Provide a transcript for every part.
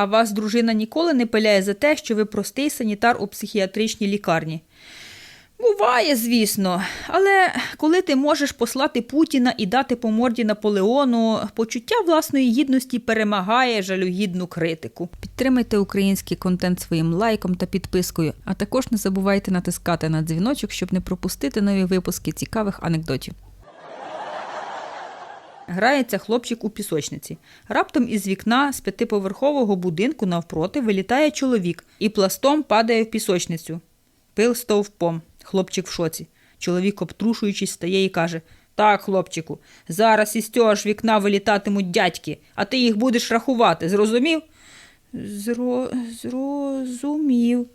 А вас дружина ніколи не пиляє за те, що ви простий санітар у психіатричній лікарні. Буває, звісно, але коли ти можеш послати Путіна і дати по морді Наполеону, почуття власної гідності перемагає жалюгідну критику. Підтримайте український контент своїм лайком та підпискою, а також не забувайте натискати на дзвіночок, щоб не пропустити нові випуски цікавих анекдотів. Грається хлопчик у пісочниці. Раптом із вікна з п'ятиповерхового будинку навпроти вилітає чоловік і пластом падає в пісочницю. Пил стовпом. Хлопчик в шоці. Чоловік, обтрушуючись, стає і каже: Так, хлопчику, зараз із цього ж вікна вилітатимуть дядьки, а ти їх будеш рахувати, зрозумів? Зро... Зрозумів.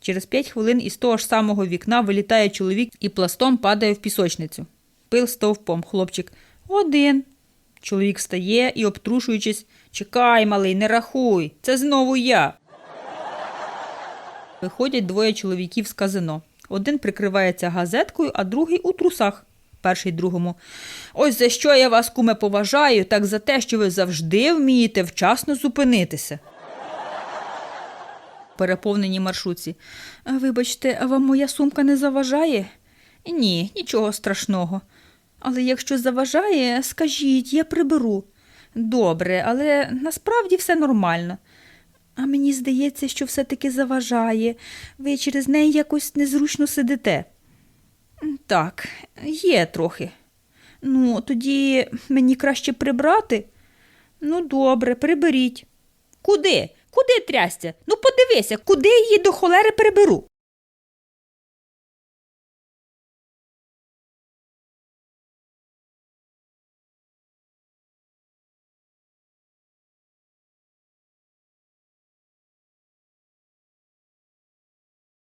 Через п'ять хвилин із того ж самого вікна вилітає чоловік і пластом падає в пісочницю. Пил стовпом, хлопчик. Один. Чоловік встає і, обтрушуючись, чекай, малий, не рахуй, це знову я. Виходять двоє чоловіків з казино. Один прикривається газеткою, а другий у трусах. Перший другому. Ось за що я вас, куме, поважаю, так за те, що ви завжди вмієте вчасно зупинитися. Переповненій маршрутці. Вибачте, а вам моя сумка не заважає? Ні, нічого страшного. Але якщо заважає, скажіть, я приберу. Добре, але насправді все нормально. А мені здається, що все-таки заважає. Ви через неї якось незручно сидите. Так, є трохи. Ну, тоді мені краще прибрати. Ну, добре, приберіть. Куди? Куди трясся? Ну, подивися, куди її до холери приберу?